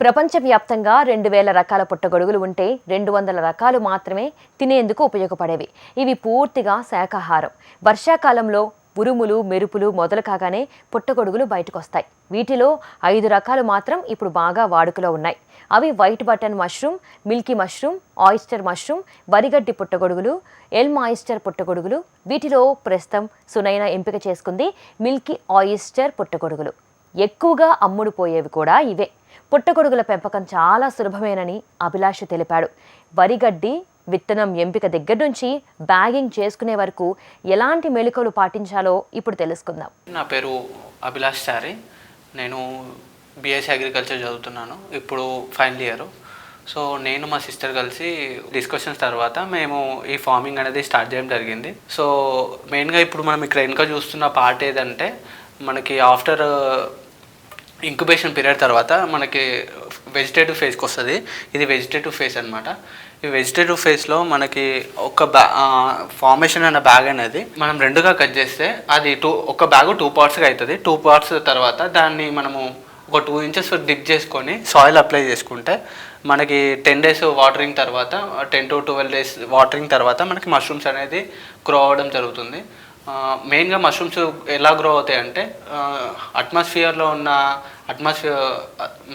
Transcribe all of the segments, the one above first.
ప్రపంచవ్యాప్తంగా రెండు వేల రకాల పుట్టగొడుగులు ఉంటే రెండు వందల రకాలు మాత్రమే తినేందుకు ఉపయోగపడేవి. ఇవి పూర్తిగా శాకాహారం వర్షాకాలంలో ఉరుములు మెరుపులు మొదలు కాగానే పుట్టగొడుగులు బయటకొస్తాయి. వీటిలో ఐదు రకాలు మాత్రం ఇప్పుడు బాగా వాడుకలో ఉన్నాయి. అవి white button mushroom milky mushroom oyster mushroom వరిగడ్డి పుట్టగొడుగులు ఎల్ ఆయిస్టర్ పుట్టగొడుగులు వీటిలో ప్రస్తుతం సునైన ఎంపిక చేసుకుంది మిల్కీ ఆయిస్టర్ పుట్టగొడుగులు. ఎక్కువగా అమ్ముడుపోయేవి కూడా ఇవే. పుట్టగొడుగుల పెంపకం చాలా సులభమేనని అభిలాష్ తెలిపాడు. వరిగడ్డి విత్తనం ఎంపిక దగ్గర నుంచి బ్యాగింగ్ చేసుకునే వరకు ఎలాంటి మెళుకలు పాటించాలో ఇప్పుడు తెలుసుకుందాం. నా పేరు అభిలాష్ చారి నేను బిఎస్సీ అగ్రికల్చర్ చదువుతున్నాను. ఇప్పుడు ఫైనల్ ఇయర్ సో నేను మా సిస్టర్ కలిసి డిస్కషన్స్ తర్వాత మేము ఈ ఫార్మింగ్ అనేది స్టార్ట్ చేయడం జరిగింది. సో మెయిన్గా ఇప్పుడు మనం ఇక్కడ వెనుక చూస్తున్న పార్ట్ ఏదంటే మనకి ఆఫ్టర్ ఇంక్యుబేషన్ పీరియడ్ తర్వాత మనకి వెజిటేటివ్ ఫేస్కి వస్తుంది. ఇది వెజిటేటివ్ ఫేస్ అనమాట ఈ వెజిటేటివ్ ఫేస్లో మనకి ఒక బ్యా ఫార్మేషన్ అనే బ్యాగ్ అనేది మనం రెండుగా కట్ చేస్తే అది టూ ఒక బ్యాగ్ టూ పార్ట్స్గా అవుతుంది టూ పార్ట్స్ తర్వాత దాన్ని మనము ఒక టూ ఇంచెస్ డిప్ చేసుకొని సాయిల్ అప్లై చేసుకుంటే మనకి టెన్ డేస్ వాటరింగ్ తర్వాత ten to twelve days watering తర్వాత మనకి మష్రూమ్స్ అనేది గ్రో అవ్వడం జరుగుతుంది. మెయిన్గా మష్రూమ్స్ ఎలా గ్రో అవుతాయి అంటే అట్మాస్ఫియర్లో ఉన్న అట్మాస్ఫియర్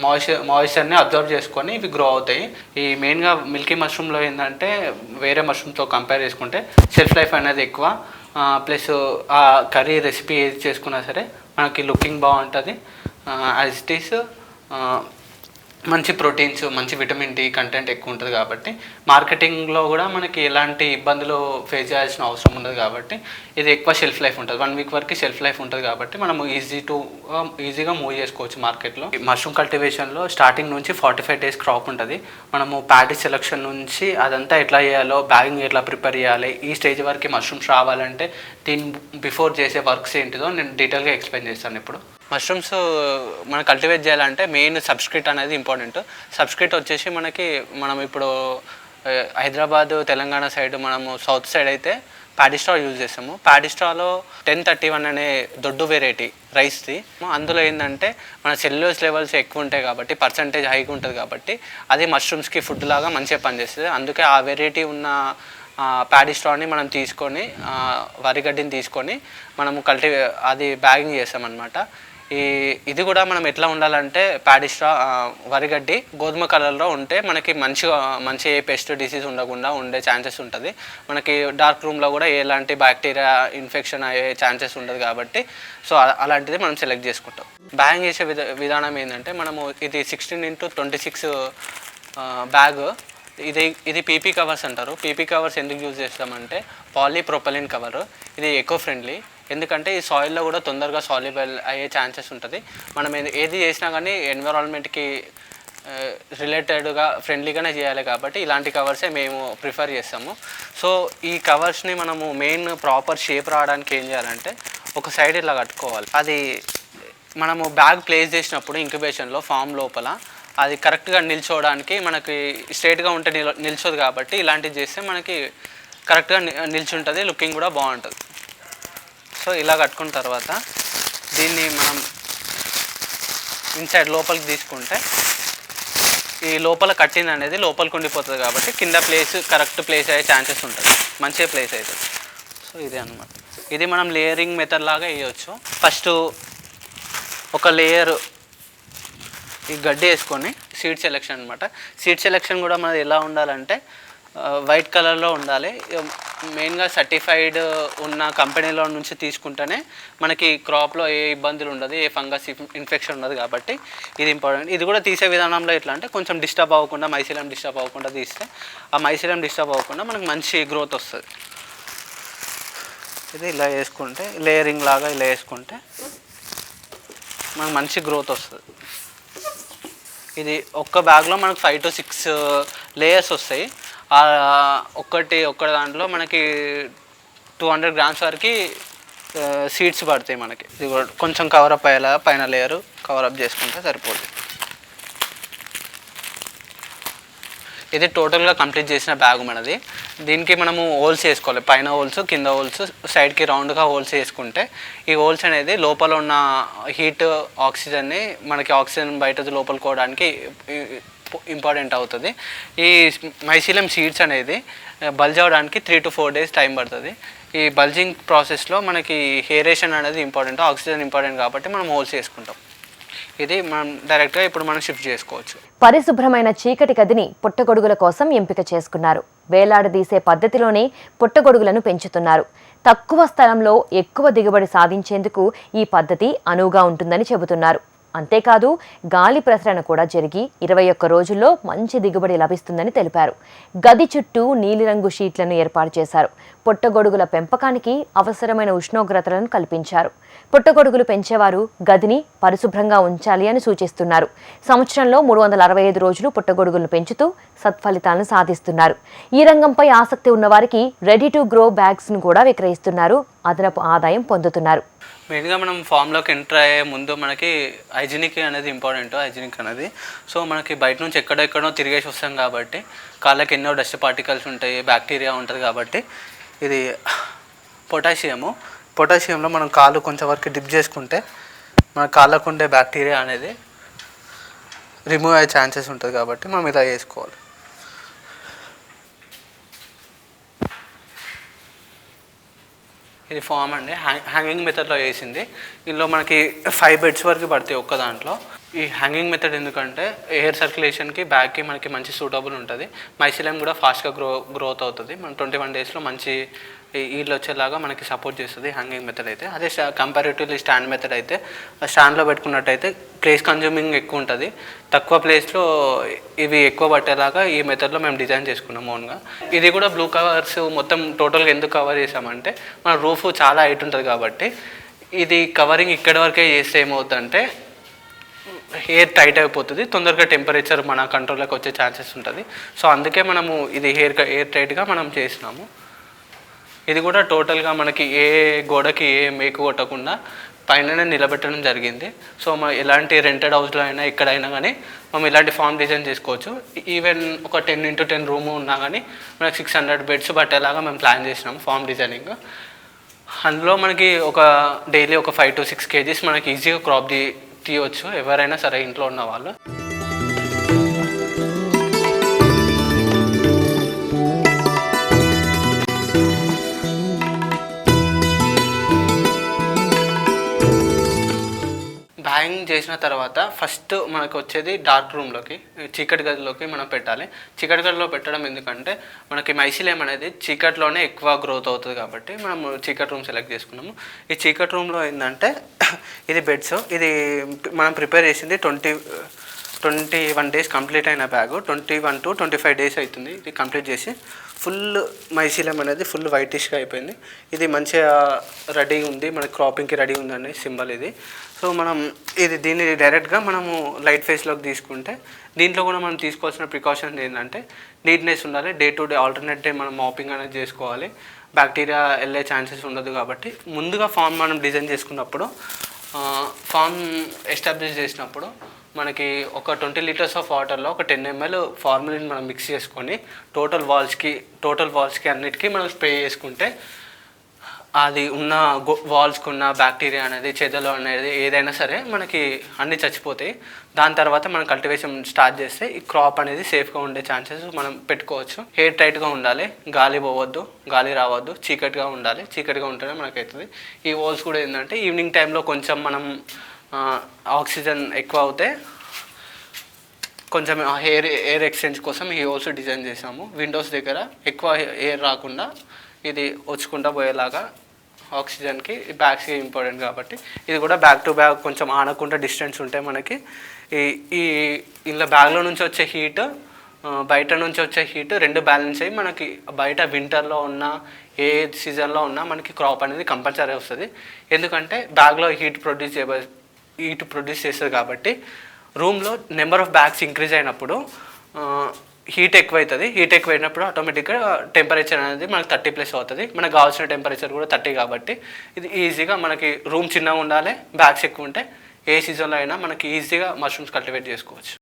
మాయిశ్చర్ మాయిశ్చర్ని అబ్జర్వ్ చేసుకొని ఇవి గ్రో అవుతాయి. ఈ మెయిన్గా మిల్కీ మష్రూమ్లో ఏంటంటే వేరే మష్రూమ్తో కంపేర్ చేసుకుంటే సెల్ఫ్ లైఫ్ అనేది ఎక్కువ. ప్లస్ ఆ కర్రీ రెసిపీ ఏది చేసుకున్నా సరే మనకి లుకింగ్ బాగుంటుంది. యాజ్ ఇట్ ఈస్ మంచి ప్రోటీన్స్ మంచి విటమిన్ డి కంటెంట్ ఎక్కువ ఉంటుంది కాబట్టి మార్కెటింగ్లో కూడా మనకి ఎలాంటి ఇబ్బందులు ఫేస్ చేయాల్సిన అవసరం ఉండదు కాబట్టి ఇది ఎక్కువ షెల్ఫ్ లైఫ్ ఉంటుంది. వన్ వీక్ వరకు షెల్ఫ్ లైఫ్ ఉంటుంది కాబట్టి మనం ఈజీ టు ఈజీగా మూవ్ చేసుకోవచ్చు మార్కెట్లో. మష్రూమ్ కల్టివేషన్లో స్టార్టింగ్ నుంచి ఫార్టీ ఫైవ్ డేస్ క్రాప్ ఉంటుంది. మనము ప్యాడీ సెలక్షన్ నుంచి అదంతా ఎట్లా చేయాలో బ్యాగింగ్ ఎట్లా ప్రిపేర్ చేయాలి ఈ స్టేజ్ వరకు మష్రూమ్స్ రావాలంటే దీని బిఫోర్ చేసే వర్క్స్ ఏంటిదో నేను డీటెయిల్గా ఎక్స్ప్లెయిన్ చేస్తాను ఇప్పుడు. మష్రూమ్స్ uh, మనం కల్టివేట్ చేయాలంటే మెయిన్ సబ్స్క్రిట్ అనేది ఇంపార్టెంట్ సబ్స్క్రిట్ వచ్చేసి మనకి మనం ఇప్పుడు uh, హైదరాబాద్ తెలంగాణ సైడ్ మనము సౌత్ సైడ్ అయితే ప్యాడిస్ట్రా యూజ్ చేస్తాము. ప్యాడిస్ట్రాలో టెన్ థర్టీ వన్ అనే దొడ్డు వెరైటీ రైస్ది అందులో ఏంటంటే మన సెల్యులోస్ లెవెల్స్ ఎక్కువ ఉంటాయి కాబట్టి పర్సంటేజ్ హైగా ఉంటుంది కాబట్టి అది మష్రూమ్స్కి ఫుడ్ లాగా మంచిగా పనిచేస్తుంది. అందుకే ఆ వెరైటీ ఉన్న ప్యాడిస్ట్రాని మనం తీసుకొని వరిగడ్డిని తీసుకొని మనము కల్టివే అది బ్యాగింగ్ చేస్తామన్నమాట. ఈ ఇది కూడా మనం ఎట్లా ఉండాలంటే ప్యాడీ స్ట్రా వరిగడ్డి గోధుమ కలర్లో ఉంటే మనకి మంచిగా మంచి ఏ పెస్ట్ డిసీజ్ ఉండకుండా ఉండే ఛాన్సెస్ ఉంటుంది. మనకి డార్క్ రూమ్లో కూడా ఎలాంటి బ్యాక్టీరియా ఇన్ఫెక్షన్ అయ్యే ఛాన్సెస్ ఉండదు కాబట్టి సో అలాంటిది మనం సెలెక్ట్ చేసుకుంటాం. బ్యాగ్ చేసే విధ విధానం ఏంటంటే మనము ఇది sixteen into twenty six bag ఇది ఇది పీపీ కవర్స్ అంటారు. పీపీ కవర్స్ ఎందుకు యూజ్ చేస్తామంటే పాలీప్రొపలిన్ కవర్ ఇది ఎకో ఫ్రెండ్లీ ఎందుకంటే ఈ సాయిల్లో కూడా తొందరగా సాల్యుబుల్ అయ్యే ఛాన్సెస్ ఉంటుంది. మనం ఏది- ఏది చేసినా కానీ ఎన్విరాన్మెంట్కి రిలేటెడ్గా ఫ్రెండ్లీగానే చేయాలి కాబట్టి ఇలాంటి కవర్సే మేము ప్రిఫర్ చేస్తాము. సో ఈ కవర్స్ని మనము మెయిన్ ప్రాపర్ షేప్ రావడానికి ఏం చేయాలంటే ఒక సైడ్ ఇలా కట్టుకోవాలి. అది మనము బ్యాగ్ ప్లేస్ చేసినప్పుడు ఇంక్యుబేషన్లో ఫామ్ లోపల అది కరెక్ట్గా నిల్చోవడానికి మనకి స్ట్రేట్గా ఉంటే నిల్ నిల్చోదు కాబట్టి ఇలాంటివి చేస్తే మనకి కరెక్ట్గా నిల్చుంటుంది లుకింగ్ కూడా బాగుంటుంది. సో ఇలా కట్టుకున్న తర్వాత దీన్ని మనం ఇన్సైడ్ లోపలికి తీసుకుంటే ఈ లోపల కట్టింది అనేది లోపలికి ఉండిపోతుంది కాబట్టి కింద ప్లేస్ కరెక్ట్ ప్లేస్ అయ్యే ఛాన్సెస్ ఉంటుంది మంచిగా ప్లేస్ అవుతుంది సో ఇదే అనమాట ఇది మనం లేయరింగ్ మెథడ్ లాగా వేయవచ్చు ఫస్ట్ ఒక లేయర్ ఈ గడ్డి వేసుకొని సీడ్ సెలెక్షన్ అనమాట సీడ్ సెలెక్షన్ కూడా మనది ఎలా ఉండాలంటే వైట్ కలర్లో ఉండాలి. మెయిన్గా సర్టిఫైడ్ ఉన్న కంపెనీలో నుంచి తీసుకుంటేనే మనకి క్రాప్లో ఏ ఇబ్బందులు ఉండదు ఏ ఫంగస్ ఇన్ఫెక్షన్ ఉండదు కాబట్టి ఇది ఇంపార్టెంట్. ఇది కూడా తీసే విధానంలో ఎట్లా అంటే కొంచెం డిస్టర్బ్ అవ్వకుండా మైసీలం డిస్టర్బ్ అవ్వకుండా తీస్తే ఆ మైసీలం డిస్టర్బ్ అవ్వకుండా మనకు మంచి గ్రోత్ వస్తుంది. ఇది ఇలా వేసుకుంటే లేయరింగ్ లాగా ఇలా వేసుకుంటే మనకు మంచి గ్రోత్ వస్తుంది. ఇది ఒక్క బ్యాగ్లో మనకు ఫైవ్ టు సిక్స్ లేయర్స్ వస్తాయి. ఒక్కటి ఒక్క దాంట్లో మనకి టూ హండ్రెడ్ గ్రామ్స్ వరకు సీడ్స్ పడతాయి మనకి. ఇది కూడా కొంచెం కవరప్ అయ్యేలా పైన లేయరు కవరప్ చేసుకుంటే సరిపోతుంది ఇది టోటల్గా కంప్లీట్ చేసిన బ్యాగ్ మనది. దీనికి మనము హోల్స్ వేసుకోవాలి. పైన హోల్స్ కింద హోల్స్ సైడ్కి రౌండ్గా హోల్స్ వేసుకుంటే ఈ హోల్స్ అనేది లోపల ఉన్న హీట్ ఆక్సిజన్ని మనకి ఆక్సిజన్ బయట లోపలికోవడానికి ఇంపార్టెంట్ అవుతుంది. ఈ మైసీలం సీడ్స్ అనేది బల్జ్ అవడానికి three to four days time పడుతుంది. ఈ బల్జింగ్ ప్రాసెస్లో మనకి హెయిరేషన్ అనేది ఇంపార్టెంట్ ఆక్సిజన్ ఇంపార్టెంట్ కాబట్టి మనం హోల్స్ చేసుకుంటాం. ఇది మనం డైరెక్ట్గా ఇప్పుడు మనం షిఫ్ట్ చేసుకోవచ్చు. పరిశుభ్రమైన చీకటి గదిని పుట్టగొడుగుల కోసం ఎంపిక చేసుకున్నారు. వేలాడదీసే పద్ధతిలోనే పుట్టగొడుగులను పెంచుతున్నారు. తక్కువ స్థలంలో ఎక్కువ దిగుబడి సాధించేందుకు ఈ పద్ధతి అనువుగా ఉంటుందని చెబుతున్నారు. అంతేకాదు గాలి ప్రసరణ కూడా జరిగి ఇరవై ఒక్క రోజుల్లో మంచి దిగుబడి లభిస్తుందని తెలిపారు. గది చుట్టూ నీలిరంగు షీట్లను ఏర్పాటు చేశారు. పుట్టగొడుగుల పెంపకానికి అవసరమైన ఉష్ణోగ్రతలను కల్పించారు. పుట్టగొడుగులు పెంచేవారు గదిని పరిశుభ్రంగా ఉంచాలి అని సూచిస్తున్నారు. సంవత్సరంలో మూడు వందల అరవై ఐదు రోజులు పుట్టగొడుగులను పెంచుతూ సత్ఫలితాలను సాధిస్తున్నారు. ఈ రంగంపై ఆసక్తి ఉన్నవారికి రెడీ టు గ్రో బ్యాగ్స్ను కూడా విక్రయిస్తున్నారు. అదనపు ఆదాయం పొందుతున్నారు. మెయిన్గా మనం ఫామ్లోకి ఎంటర్ అయ్యే ముందు మనకి హైజీనిక్ అనేది ఇంపార్టెంట్ హైజీనిక్ అనేది. సో మనకి బయట నుంచి ఎక్కడెక్కడో తిరిగేసి వస్తాం కాబట్టి కాళ్ళకి ఎన్నో డస్ట్ పార్టికల్స్ ఉంటాయి బ్యాక్టీరియా ఉంటుంది కాబట్టి ఇది పొటాషియము. పొటాషియంలో మనం కాళ్ళు కొంచెం వరకు డిప్ చేసుకుంటే మన కాళ్ళకు ఉండే బ్యాక్టీరియా అనేది రిమూవ్ అయ్యే ఛాన్సెస్ ఉంటుంది కాబట్టి మనం ఇలా చేసుకోవాలి. ఇది ఫామ్ అండి. హ్యాంగ్ హ్యాంగింగ్ మెథడ్లో వేసింది. ఇందులో మనకి ఫైవ్ బెడ్స్ వరకు పడతాయి ఒక్క దాంట్లో. ఈ హ్యాంగింగ్ మెథడ్ ఎందుకంటే ఎయిర్ సర్క్యులేషన్కి బ్యాగ్కి మనకి మంచి సూటబుల్ ఉంటుంది. మైసిలం కూడా ఫాస్ట్గా గ్రో గ్రోత్ అవుతుంది. మన ట్వంటీ వన్ డేస్లో మంచి వీళ్ళు వచ్చేలాగా మనకి సపోర్ట్ చేస్తుంది హ్యాంగింగ్ మెథడ్ అయితే. అదే కంపారిటివ్లీ స్టాండ్ మెథడ్ అయితే స్టాండ్లో పెట్టుకున్నట్టయితే ప్లేస్ కన్జ్యూమింగ్ ఎక్కువ ఉంటుంది. తక్కువ ప్లేస్లో ఇవి ఎక్కువ పట్టేలాగా ఈ మెథడ్లో మేము డిజైన్ చేసుకున్నాం ఓన్గా ఇది కూడా బ్లూ కవర్స్ మొత్తం టోటల్గా ఎందుకు కవర్ చేసామంటే మన రూఫ్ చాలా హైట్ ఉంటుంది కాబట్టి ఇది కవరింగ్ ఇక్కడి వరకే చేస్తే ఏమవుతుందంటే హెయిర్ టైట్ అయిపోతుంది. తొందరగా టెంపరేచర్ మన కంట్రోల్లోకి వచ్చే ఛాన్సెస్ ఉంటుంది. సో అందుకే మనము ఇది హెయిర్ హెయిర్ టైట్గా మనం చేసినాము. ఇది కూడా టోటల్గా మనకి ఏ గోడకి ఏ మేకు కొట్టకుండా పైననే నిలబెట్టడం జరిగింది. సో మనం ఎలాంటి రెంటెడ్ హౌస్లో అయినా ఎక్కడైనా కానీ మనం ఇలాంటి ఫామ్ డిజైన్ చేసుకోవచ్చు. ఈవెన్ ఒక టెన్ ఇంటూ టెన్ రూమ్ ఉన్నా కానీ మనకి సిక్స్ హండ్రెడ్ బెడ్స్ పట్టేలాగా మేము ప్లాన్ చేసినాం ఫామ్ డిజైనింగ్ అందులో మనకి ఒక డైలీ ఒక ఫైవ్ టు సిక్స్ కేజీస్ మనకి ఈజీగా క్రాప్ తీ తీయవచ్చు ఎవరైనా సరే ఇంట్లో ఉన్న వాళ్ళు. బ్యాంగ్ చేసిన తర్వాత ఫస్ట్ మనకు వచ్చేది డార్క్ రూమ్లోకి చీకటి గదిలోకి మనం పెట్టాలి. చీకటి గదిలో పెట్టడం ఎందుకంటే మనకి మైసిలేం అనేది చీకట్లోనే ఎక్కువ గ్రోత్ అవుతుంది కాబట్టి మనం చీకటి రూమ్ సెలెక్ట్ చేసుకున్నాము. ఈ చీకటి రూమ్లో ఏంటంటే ఇది బెడ్స్ ఇది మనం ప్రిపేర్ చేసింది twenty twenty one days complete అయిన bag. Twenty one to twenty five days అవుతుంది ఇది కంప్లీట్ చేసి. ఫుల్ మైసీలం అనేది ఫుల్ వైటిష్గా అయిపోయింది. ఇది మంచిగా రెడీ ఉంది. మన క్రాపింగ్కి రెడీ ఉందని సింబల్ ఇది. సో మనం ఇది దీన్ని డైరెక్ట్గా మనము లైట్ ఫేస్లోకి తీసుకుంటే దీంట్లో కూడా మనం తీసుకోవాల్సిన ప్రికాషన్స్ ఏంటంటే నీట్నెస్ ఉండాలి. Day to day alternate day మనం మాపింగ్ అనేది చేసుకోవాలి. బ్యాక్టీరియా వెళ్ళే ఛాన్సెస్ ఉండదు కాబట్టి. ముందుగా ఫామ్ మనం డిజైన్ చేసుకున్నప్పుడు ఫామ్ ఎస్టాబ్లిష్ చేసినప్పుడు మనకి ఒక ట్వంటీ లీటర్స్ ఆఫ్ వాటర్లో ఒక టెన్ ఎంఎల్ ఫార్ములిన్ మనం మిక్స్ చేసుకొని టోటల్ వాల్స్కి టోటల్ వాల్స్కి అన్నిటికీ మనం స్ప్రే చేసుకుంటే అది ఉన్న గో వాల్స్కి ఉన్న బ్యాక్టీరియా అనేది చెదలు అనేది ఏదైనా సరే మనకి అన్నీ చచ్చిపోతాయి. దాని తర్వాత మనం కల్టివేషన్ స్టార్ట్ చేస్తే ఈ క్రాప్ అనేది సేఫ్గా ఉండే ఛాన్సెస్ మనం పెట్టుకోవచ్చు. హెయిర్ టైట్గా ఉండాలి గాలి పోవద్దు గాలి రావద్దు చీకటిగా ఉండాలి చీకటిగా ఉంటేనే మనకవుతుంది ఈ వాల్స్ కూడా ఏంటంటే ఈవినింగ్ టైంలో కొంచెం మనం ఆక్సిజన్ ఎక్కువ అవుతే కొంచెం హెయిర్ ఎయిర్ ఎక్స్చేంజ్ కోసం ఈ హోల్స్ డిజైన్ చేసాము విండోస్ దగ్గర ఎక్కువ ఎయిర్ రాకుండా ఇది వచ్చుకుంటా పోయేలాగా ఆక్సిజన్కి బ్యాగ్స్కి ఇంపార్టెంట్ కాబట్టి ఇది కూడా బ్యాక్ టు బ్యాగ్ కొంచెం ఆనకుండా డిస్టెన్స్ ఉంటే మనకి ఈ ఈ ఇలా బ్యాగ్లో నుంచి వచ్చే హీట్ బయట నుంచి వచ్చే హీట్ రెండు బ్యాలెన్స్ అయ్యి మనకి బయట వింటర్లో ఉన్న ఏ సీజన్లో ఉన్నా మనకి క్రాప్ అనేది కంపల్సరీ వస్తుంది. ఎందుకంటే బ్యాగ్లో హీట్ ప్రొడ్యూస్ చేయ హీట్ ప్రొడ్యూస్ చేస్తుంది కాబట్టి రూమ్లో నెంబర్ ఆఫ్ బ్యాగ్స్ ఇంక్రీజ్ అయినప్పుడు హీట్ ఎక్కువైతుంది. హీట్ ఎక్కువైనప్పుడు ఆటోమేటిక్గా టెంపరేచర్ అనేది మనకు థర్టీ ప్లస్ అవుతుంది. మనకు కావాల్సిన టెంపరేచర్ కూడా థర్టీ కాబట్టి ఇది ఈజీగా మనకి రూమ్ చిన్నగా ఉండాలి బ్యాగ్స్ ఎక్కువ ఉంటే ఏ సీజన్లో అయినా మనకి ఈజీగా మష్రూమ్స్ కల్టివేట్ చేసుకోవచ్చు.